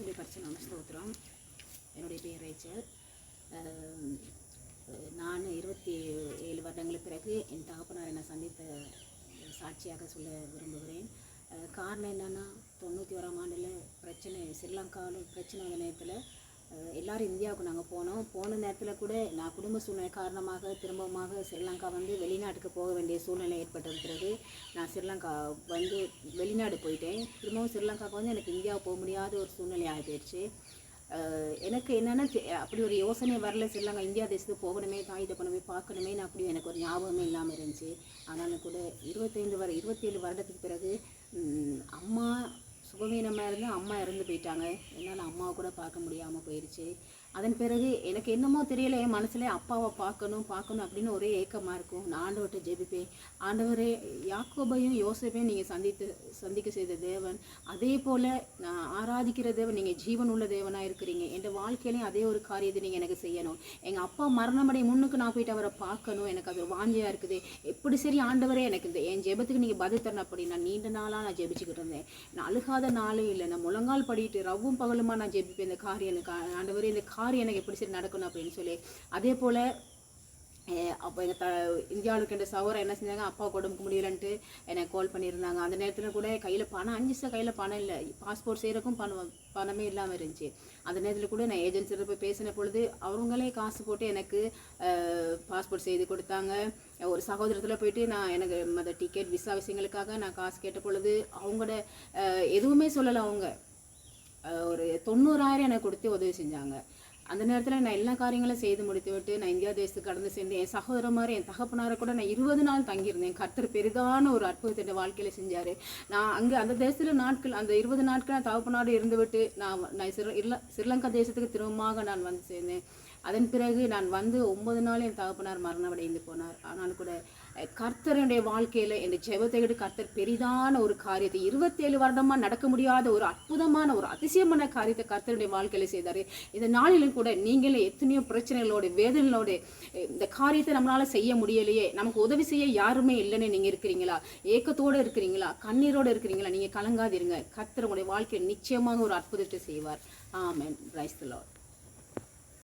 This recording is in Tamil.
கத்துடைய பரிசு ஸ்தோத்திரம். என்னுடைய பேர் ரேச்சல். நான் இருபத்தி ஏழு வருடங்களுக்கு பிறகு என் தகப்பனார் என்னை சந்தித்த சாட்சியாக சொல்ல விரும்புகிறேன். காரணம் என்னென்னா தொண்ணூற்றி ஓராம் ஆண்டில் பிரச்சனை ஸ்ரீலங்காவில் பிரச்சனை நேரத்தில் எல்லாரும் இந்தியாவுக்கு நாங்கள் போனோம். போன நேரத்தில் கூட நான் குடும்ப சூழ்நிலை காரணமாக திரும்பமாக ஸ்ரீலங்கா வந்து வெளிநாட்டுக்கு போக வேண்டிய சூழ்நிலை ஏற்பட்டது பிறகு நான் ஸ்ரீலங்கா வந்து வெளிநாடு போயிட்டேன். திரும்பவும் ஸ்ரீலங்காவுக்கு வந்து எனக்கு இந்தியாவுக்கு போக முடியாத ஒரு சூழ்நிலை ஆகிடுச்சு போயிடுச்சு. எனக்கு என்னென்னா அப்படி ஒரு யோசனை வரல. ஸ்ரீலங்கா இந்தியா தேசத்துக்கு போகணுமே தாய் தப்பனமே பார்க்கணுமே நான் அப்படி எனக்கு ஒரு ஞாபகமே இல்லாமல் இருந்துச்சு. ஆனாலும் கூட இருபத்தைந்து வர இருபத்தேழு வருடத்துக்கு பிறகு அம்மா சுகவீனமாக இருந்து அம்மா இறந்து போயிட்டாங்க. என்னால் அம்மாவை கூட பார்க்க முடியாமல் போயிடுச்சு அதன் பிறகு எனக்கு என்னமோ தெரியல என் மனசுல அப்பாவை பார்க்கணும் பார்க்கணும் அப்படின்னு ஒரே ஏக்கமாக இருக்கும். நான் ஆண்டவர்கிட்ட ஜெபிப்பேன். ஆண்டவரே யாக்கோபையும் யோசேப்பையும் நீங்கள் சந்தித்து சந்திக்க செய்த தேவன் அதே போல் நான் ஆராதிக்கிற தேவன் நீங்கள் ஜீவன் உள்ள தேவனாக இருக்கிறீங்க. என் வாழ்க்கையிலையும் அதே ஒரு காரியத்தை நீங்கள் எனக்கு செய்யணும். எங்கள் அப்பா மரணமடை முன்னுக்கு நான் போயிட்டு அவரை பார்க்கணும். எனக்கு அது வாஞ்சியாக இருக்குது. எப்படி சரி ஆண்டவரே எனக்கு இந்த என் ஜெபத்துக்கு நீங்கள் பதில் தரணும் அப்படி. நான் நீண்ட நாளாக நான் ஜெபிச்சுக்கிட்டு இருந்தேன். நான் அழுகாத நாளே இல்லை. நான் முழங்கால் படிட்டு ரவ்வும் பகலுமா நான் ஜெபிப்பேன். இந்த காரியம் எனக்கு ஆண்டவரே இந்த காரியம் எனக்கு எப்படி சரி நடக்கணும் அப்படின்னு சொல்லி. அதே போல் அப்போ எங்கள் த இந்தியாவில் இருக்கின்ற சகோதரர் என்ன செஞ்சாங்க? அப்பா உடம்புக்கு முடியலன்ட்டு எனக்கு கால் பண்ணியிருந்தாங்க. அந்த நேரத்தில் கூட கையில் பணம் அஞ்சு சார் கையில் பணம் இல்லை. பாஸ்போர்ட் செய்கிறக்கும் பணம் பணமே இல்லாமல் இருந்துச்சு. அந்த நேரத்தில் கூட நான் ஏஜென்சியில் போய் பேசின பொழுது அவங்களே காசு போட்டு எனக்கு பாஸ்போர்ட் செய்து கொடுத்தாங்க. ஒரு சகோதரத்தில் போயிட்டு நான் எனக்கு அந்த டிக்கெட் விசா விஷயங்களுக்காக நான் காசு கேட்ட பொழுது அவங்களோட எதுவுமே சொல்லலை அவங்க. ஒரு தொண்ணூறாயிரம் எனக்கு கொடுத்து உதவி செஞ்சாங்க. அந்த நேரத்தில் நான் எல்லா காரியங்களும் செய்து முடித்து விட்டு நான் இந்தியா தேசத்துக்கு கடந்து சென்று என் சகோதரமார் என் தகப்பனாரை கூட நான் இருபது நாள் தங்கியிருந்தேன். கர்த்தர் பெரிதான ஒரு அற்புதத்தை வாழ்க்கையில் செஞ்சார். நான் அங்கே அந்த தேசத்தில் நாட்கள் அந்த இருபது நாட்கள் நான் தகப்பனாரோடு இருந்துவிட்டு நான் நான் சிற ஸ்ரீலங்கா தேசத்துக்கு திரும்பமாக நான் வந்து சேர்ந்தேன். அதன் பிறகு நான் வந்து ஒன்பது நாள் என் தகப்பனார் மரணமடைந்து போனார். ஆனாலும் கூட கர்த்தருடைய வாழ்க்கையில் இந்த ஜெபத்தை விட கர்த்தர் பெரிதான ஒரு காரியத்தை இருபத்தேழு வருடமா நடக்க முடியாத ஒரு அற்புதமான ஒரு அதிசயமான காரியத்தை கர்த்தருடைய வாழ்க்கையில செய்தார். இந்த நாளிலும் கூட நீங்களே எத்தனையோ பிரச்சனைகளோட வேதனைகளோட இந்த காரியத்தை நம்மளால செய்ய முடியலையே நமக்கு உதவி செய்ய யாருமே இல்லைன்னு நீங்க இருக்கிறீங்களா? ஏக்கத்தோட இருக்கிறீங்களா? கண்ணீரோட இருக்கிறீங்களா? நீங்க கலங்காதிருங்க. கர்த்தர் உங்களுடைய வாழ்க்கையில் நிச்சயமாக ஒரு அற்புதத்தை செய்வார். ஆமென். Praise lord.